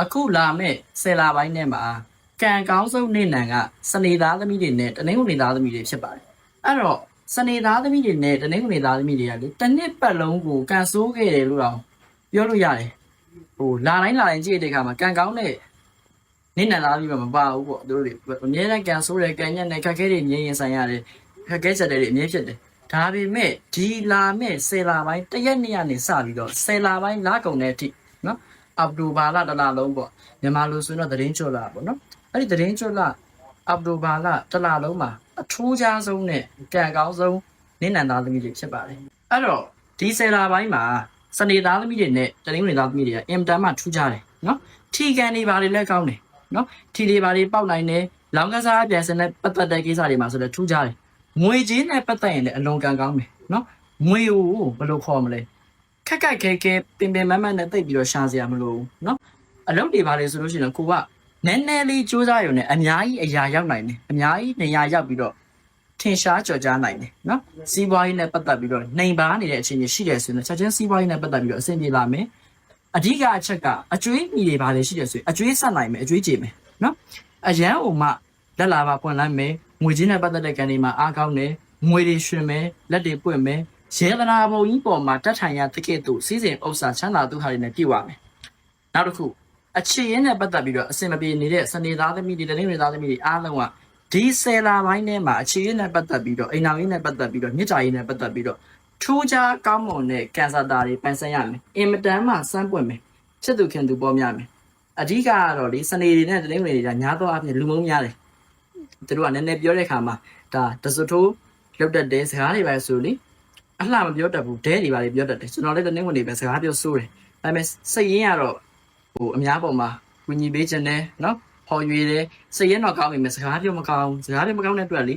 အခုလာမဲ့ဆယ်လာပိုင်းထဲမှာကံကောင်းဆုံးနေ့နံကစနေသားသမီးတွေနဲ့တနင်္ဂနွေသားသမီးတွေဖြစ်ပါတယ်အဲ့တော့စနေသားသမီးတွေနဲ့တနင်္ဂနွေသားသမီးတွေကလေတစ်နှစ်ပတ်လုံးကိုကန်ဆိုးခဲ့တယ်လို့တော့ပြောလို့ရတယ်ဟိုလာတိုင်းလာတိုင်းကြည့်တဲ့အခါမှာကံကောင်းတဲ့နေ့နံသားသမီးမှမပါဘူးပေါ့သူတို့တွေအများနဲ့ကန်ဆိုးတယ်ကန်ညက်နဲ့ခက်ခဲတွေမြင်ရင်ဆိုင်ရတယ်ခက်ခဲချက်တွေအများဖြစ်တယ်ဒါပေမဲ့ဒီလာမဲ့ဆယ်လာပိုင်းတစ်ရက်နေ့ကနေစပြီးတော့ဆယ်လာပိုင်းလာကုန်တဲ့အထိနော် အောက်တိုဘာလတစ်လလုံးပေါ့မြန်မာလူဆိုရင်တော့သတင်းချွတ်လာပေါ့နော်အဲ့ဒီသတင်းချွတ်လာအောက်တိုဘာလတစ်လလုံးမှာအထူးခြားဆုံးနဲ့ကံကောင်းဆုံးနေနံသားသမီးတွေဖြစ်ပါတယ်အဲ့တော့ဒီဆယ်လာပိုင်းမှာစနေသားသမီးတွေနဲ့တရင်းဝင်သားသမီးတွေကအင်တန်မှထူးခြားတယ်နော်ထီကန်တွေပါလေလက်ကောင်းတယ်နော်ထီတွေပါလေပေါက်နိုင်တယ်လောင်ကစားပြန်စင်နဲ့ပတ်သက်တဲ့ကိစ္စတွေမှာဆိုလည်းထူးခြားတယ်ငွေချင်းနဲ့ပတ်သက်ရင်လည်းအလွန်ကံကောင်းတယ်နော်ငွေကိုဘယ်လိုခေါ်မလဲ ခက်ခက်ခဲခဲပင်ပင်မတ်မတ်နဲ့တိတ်ပြီးတော့ရှာစရာမလိုဘူးเนาะအလုပ်တွေပါလေဆိုလို့ရှိရင်ကိုကနည်းနည်းလေးစူးစမ်းရုံနဲ့အများကြီးအရာရောက်နိုင်တယ်အများကြီးနေရာရောက်ပြီးတော့ထင်ရှားကြော်ကြားနိုင်တယ်เนาะစီးပွားရေးနဲ့ပတ်သက်ပြီးတော့နှိမ်ပါနေတဲ့အခြေအနေရှိတယ်ဆိုရင်ချက်ချင်းစီးပွားရေးနဲ့ပတ်သက်ပြီးတော့အဆင်ပြေလာမယ်အဓိကအချက်ကအကျွေးမိတွေပါလေရှိတယ်ဆိုရင်အကျွေးဆက်နိုင်မယ်အကျွေးကြေမယ်เนาะအရန်ဟိုမှလက်လာပါပွင့်လိုက်မယ်ငွေချင်းနဲ့ပတ်သက်တဲ့ကန်တွေမှာအားကောင်းတယ်ငွေတွေရှင်မယ်လက်တွေပွင့်မယ် ရေသနာဘုံကြီးပေါ်မှာတက်ထိုင်ရတကယ့်သူစီစဉ်ဥစ္စာချမ်းသာသူဟာတွေနဲ့ပြည့်ဝမယ်။နောက်တစ်ခုအခြေရင်းနဲ့ပတ်သက်ပြီးတော့အစင်မပြေနေတဲ့စနေသားသမီးတွေတနင်္ဂနွေသားသမီးတွေအားလုံးကဒီဆယ်လာပိုင်းထဲမှာအခြေရင်းနဲ့ပတ်သက်ပြီးတော့အိမ်တော်ရေးနဲ့ပတ်သက်ပြီးတော့မြစ်တာရေးနဲ့ပတ်သက်ပြီးတော့ထူးခြားကောင်းမွန်တဲ့ကန်ဆာတာတွေပန်ဆန်းရမယ်။အင်မတန်မှစမ်းပွင့်မယ်။ချစ်သူခင်သူပေါ်များမယ်။အဓိကကတော့လေစနေတွေနဲ့တနင်္ဂနွေတွေကညာတော့အပြင်လူမုံများတယ်။သူတို့ကနည်းနည်းပြောတဲ့အခါမှာဒါတစွထိုးလောက်တတ်တဲ့စကားတွေပဲဆိုလေ အလှမပြောတတ်ဘူးဒဲတွေပါလေပြောတတ်တယ်ကျွန်တော်လည်းတနင်္ဂနွေပဲစကားပြောဆိုးတယ်ဒါပေမဲ့စိတ်ရင်းကတော့ဟိုအများပေါ်မှာဝิญဉ်ပေးခြင်းနဲ့နော်ပေါ်ရွေတယ်စိတ်ရင်းတော့ကောင်းပြီမဲ့စကားပြောမကောင်းစကားပြောမကောင်းတဲ့အတွက်လေ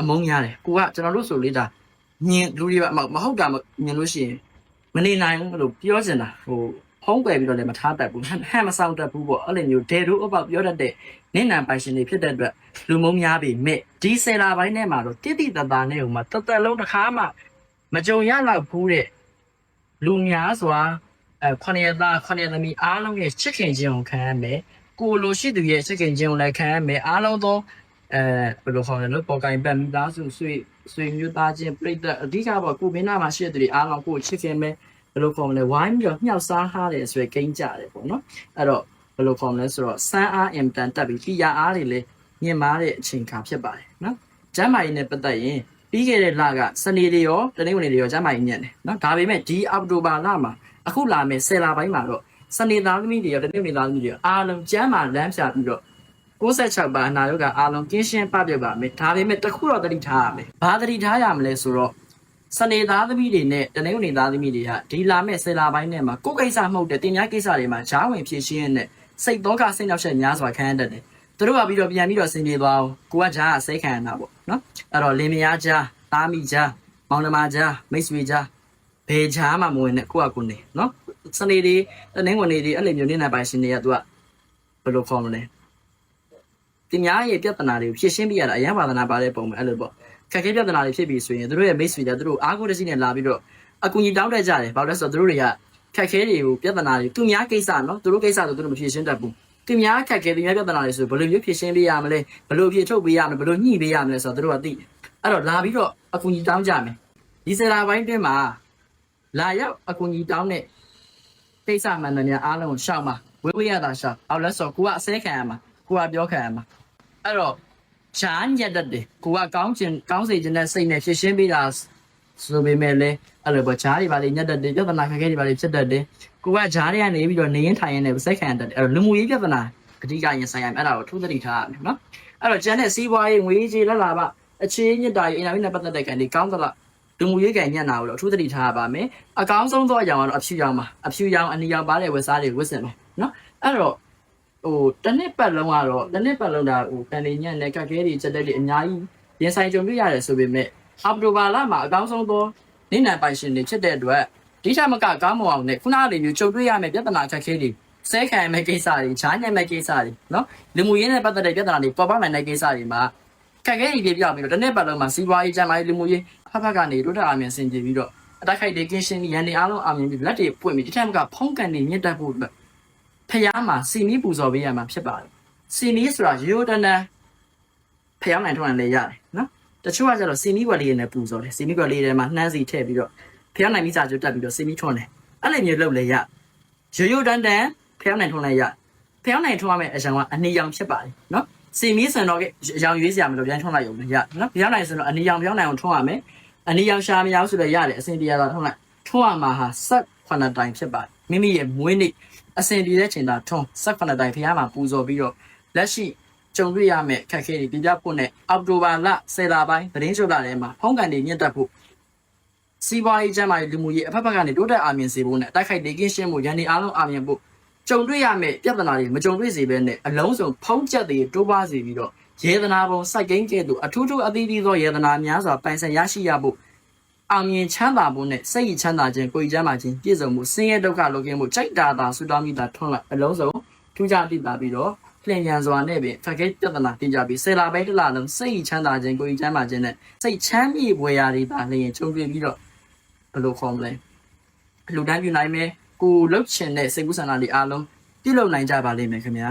အမုန်းရတယ်ကိုကကျွန်တော်တို့ဆိုလေဒါညင်လူတွေကမမဟုတ်တာမြင်လို့ရှိရင်မနေနိုင်ဘူးလို့ပြောချင်တာဟိုဖုံးကွယ်ပြီးတော့လည်းမထားတတ်ဘူးဟမ်မဆောင်တတ်ဘူးပေါ့အဲ့လိုမျိုးဒဲတို့အပေါက်ပြောတတ်တဲ့နင့်နံပိုင်ရှင်တွေဖြစ်တဲ့အတွက်လူမုန်းများပြီမဲ့ဒီဆယ်လာပိုင်းထဲမှာတော့တိတိတတ်တာနဲ့ဟိုမှာတသက်လုံးတစ်ခါမှ မကြုံရလောက်ဘူးတဲ့လူများစွာအဲခொနရသားခொနရသမီးအားလုံးရဲ့ချစ်ခင်ခြင်းကိုခံရမယ်ကိုလိုရှိသူရဲ့ချစ်ခင်ခြင်းကိုလည်းခံရမယ်အားလုံးသောအဲဘယ်လိုခေါ်လဲလို့ပေါ်ကင်ပန်မိသားစုဆွေဆွေမျိုးသားချင်းပြိတ္တအဓိကပေါ့ကိုမင်းနာမှာရှိတဲ့သူတွေအားလုံးကိုချစ်ခင်မယ်ဘယ်လိုခေါ်မလဲဝိုင်းပြီးတော့မြှောက်စားထားတယ်ဆိုရယ်ကိန်းကြတယ်ပေါ့နော်အဲ့တော့ဘယ်လိုခေါ်မလဲဆိုတော့စမ်းအားအင်တန်တက်ပြီးပြရအားတွေလည်းမြင့်မားတဲ့အချိန်ခါဖြစ်ပါတယ်နော်ကျမ်းမာရေးနဲ့ပတ်သက်ရင် ပြီးခဲ့တဲ့လကစနေတွေရောတနင်္ဂနွေတွေရောကျမ်းမာရေးညံ့တယ်နော်ဒါပေမဲ့ဒီအောက်တိုဘာလမှာအခုလာမယ့်ဆယ်လပိုင်းမှာတော့စနေသားသမီးတွေရောတနင်္ဂနွေသားသမီးတွေရောအားလုံးကျမ်းမာလမ်းဖြာပြီးတော့66ပါအနာရောဂါအားလုံးကင်းရှင်းပပြပါမယ်ဒါပေမဲ့တခုတော့တတိထားရမယ်ဘာတတိထားရမလဲဆိုတော့စနေသားသမီးတွေနဲ့တနင်္ဂနွေသားသမီးတွေကဒီလာမယ့်ဆယ်လပိုင်းထဲမှာကိုယ်ကိစ္စမဟုတ်တဲ့တင်များကိစ္စတွေမှာဂျားဝင်ဖြည့်ရှင်းရတဲ့စိတ်တော့ကစိတ်နောက်ဆက်များစွာခံရတတ်တယ် သူတို့ကပြီးတော့ပြန်ပြီးတော့ဆင်ပြေသွားအောင်ကိုကဂျားကစိတ်ခံရတာပေါ့နော်အဲ့တော့လင်းမယားဂျားသားမိကြားမောင်နှမကြားမိတ်ဆွေကြားဘယ်ကြားမှမဝင်နဲ့ကိုယ့်အကူနေနော်စနေတွေတနင်္ဂနွေတွေအဲ့လိုမျိုးနေနေပိုင်ရှင်တွေကသူကဘယ်လိုခေါ်မလဲတင်များရဲ့ပြဿနာတွေကိုဖြေရှင်းပြရတာအရင်ပါဒနာပါတဲ့ပုံပဲအဲ့လိုပေါ့ခက်ခဲပြဿနာတွေဖြစ်ပြီဆိုရင်သူတို့ရဲ့မိတ်ဆွေတွေသူတို့အားကိုးတစီနဲ့လာပြီးတော့အကူကြီးတောင်းတကြတယ်ဘာလို့လဲဆိုတော့သူတို့တွေကခက်ခဲတွေကိုပြဿနာတွေသူများကိစ္စနော်သူတို့ကိစ္စဆိုသူတို့မဖြေရှင်းတတ်ဘူး သူများခက်ခဲသူများပြဿနာတွေဆိုဘယ်လိုမျိုးဖြေရှင်းပေးရမလဲဘယ်လိုဖြေထုတ်ပေးရမလဲဘယ်လိုညှိပေးရမလဲဆိုတော့သူတို့ကသိတယ်အဲ့တော့လာပြီးတော့အကူကြီးတောင်းကြမယ်ဒီစရာပိုင်းတွင်းမှာလာရောက်အကူကြီးတောင်းတဲ့ကိစ္စမှန်တယ်များအားလုံးကိုရှောက်မှာဝေးဝေးရတာရှောက်အောင်လဲဆိုကိုကအစဲခံရမှာကိုကပြောခံရမှာအဲ့တော့ချာညက်တတ်တယ်ကိုကကောင်းချင်ကောင်းစေချင်တဲ့စိတ်နဲ့ဖြစ်ရှင်းပေးတာ ဆိုပေမဲ့လည်းအဲ့လိုပေါ့ဂျားတွေပါလေညက်တတ်တယ်ပြဿနာခက်ခဲတွေပါလေဖြစ်တတ်တယ်ကိုကဂျားတွေကနေပြီးတော့နေရင်ထိုင်ရင်လည်းစိတ်ခံရတတ်တယ်အဲ့တော့လူမှုရေးပြဿနာအဓိကရင်ဆိုင်ရမယ်အဲ့ဒါကိုထူးသတိထားရမယ်နော်အဲ့တော့ကျန်တဲ့စီးပွားရေးငွေကြေးလက်လာပါအခြေညစ်တာရေးအင်တာဗျူးနဲ့ပတ်သက်တဲ့ကန်ဒီကောင်းသလားလူမှုရေးကန်ညံ့တာကိုတော့အထူးသတိထားရပါမယ်အကောင်းဆုံးသောအရာကတော့အဖြူရောင်ပါအဖြူရောင်အနီရောင်ပါတဲ့ဝက်စားတွေဝတ်ဆင်မယ်နော်အဲ့တော့ဟိုတစ်နှစ်ပတ်လုံးကတော့တစ်နှစ်ပတ်လုံးဒါဟိုကန်ဒီညံ့နဲ့ကက်ခဲတွေချက်တဲ့တွေအများကြီးရင်ဆိုင်ကြုံတွေ့ရတယ်ဆိုပေမဲ့ အောက်တိုဘာလမှာအကောင်းဆုံးသောနေနံပိုင်ရှင်တွေဖြစ်တဲ့အတွက်ဒီထက်မကကောင်းမွန်အောင်နဲ့ခုနလိုမျိုးကြုံတွေ့ရမယ့်ပြဿနာခက်ခဲတွေဆဲခံရမယ့်ကိစ္စတွေဈာညံ့မယ့်ကိစ္စတွေနော်လူမှုရေးနဲ့ပတ်သက်တဲ့ပြဿနာတွေပေါ်ပေါက်နိုင်တဲ့ကိစ္စတွေမှာခက်ခဲကြီးပြပြပြီးတော့တစ်နေ့ပတ်လုံးမှာစီးပွားရေးကျန်းမာရေးလူမှုရေးဖဖကနေတို့တာအမြင်ဆင်ပြေပြီးတော့အတိုက်ခိုက်တွေကင်းရှင်းပြီးရန်တွေအားလုံးအမြင်ပြီးလက်တွေပွင့်ပြီးဒီထက်မကဖုံးကန်နေမြင့်တက်ဖို့အတွက်ဖဖះမှာစီမီပူဇော်ပေးရမှာဖြစ်ပါတယ်စီမီဆိုတာရိုးတန်းတန်းဖះနိုင်ထွန်းလည်းရတယ်နော် တချို့ကကျတော့စီမီကွက်လေးနဲ့ပူဇော်တယ်စီမီကွက်လေးထဲမှာနှမ်းစီထည့်ပြီးတော့ဖះနိုင်မိစာကျွတ်တက်ပြီးတော့စီမီထွန်းတယ်အဲ့လိုမျိုးလုပ်လည်းရရိုးရိုးတန်းတန်းဖះနိုင်ထွန်းလည်းရဖះနိုင်ထွန်းရမယ့်အရာကအနီရောင်ဖြစ်ပါတယ်နော်စီမီစံတော့အရောင်ရွေးစရာမလိုပြန်ထွန်းလိုက်ရုံနဲ့ရနော်ဖះနိုင်ဆိုတော့အနီရောင်ဖះနိုင်အောင်ထွန်းရမယ်အနီရောင်ရှာမရဘူးဆိုတော့ရတယ်အစင်တရားသာထွန်းလိုက်ထွန်းရမှာဟာဆက်ခွနတိုင်ဖြစ်ပါတယ်မိမိရဲ့မွေးနေ့အစင်ပြေတဲ့ချိန်သာထွန်း၁၇တိုင်ဖះမှာပူဇော်ပြီးတော့လက်ရှိ ကြုံတွေ့ရမယ့်ခက်ခဲတွေပြပြဖို့နဲ့အောက်တိုဘာလ10လပိုင်းသတင်းချုပ်လာထဲမှာဖုံးကန်တွေမြင့်တက်ဖို့စီးပွားရေးကျန်းမာရေးလူမှုရေးအဖက်ဖက်ကနေတိုးတက်အားမြင်စေဖို့နဲ့တိုက်ခိုက်ဒေကင်းရှင်းမှုရန်ဒီအားလုံးအားမြင်ဖို့ကြုံတွေ့ရမယ့်ပြဿနာတွေမကြုံတွေ့စေဘဲနဲ့အလုံးစုံဖုံးချက်တွေတိုးပွားစေပြီးတော့ယေဒနာပုံစိုက်ကိန်းကဲ့သို့အထူးထူးအသီးသီးသောယေဒနာများစွာပိုင်ဆိုင်ရရှိရဖို့အောင်မြင်ချမ်းသာဖို့နဲ့စိတ်ရည်ချမ်းသာခြင်းကိုယ်ရည်ချမ်းသာခြင်းပြည့်စုံမှုဆင်းရဲဒုက္ခလိုကင်းမှုကြိုက်တာသာဆူတောင်းမိတာထွန်းလိုက်အလုံးစုံထူးခြားတည်တာပြီးတော့ လျင်မြန်စွာနဲ့ပင်ဖက်ခဲပြဿနာတင်ကြပြီးဆယ်လာပဲတစ်လလုံးစိတ်ရည်ချမ်းသာခြင်းကိုယ်ရည်ချမ်းသာခြင်းနဲ့စိတ်ချမ်းမြေ့ပွေရာတွေပါလျင်ချုံပြပြီးတော့ဘယ်လိုခေါ်မလဲလူတိုင်းပြနိုင်မယ်ကိုလှုပ်ချင်တဲ့စိတ်ကူးဆန္ဒတွေအားလုံးပြုလုပ်နိုင်ကြပါလိမ့်မယ်ခင်ဗျာ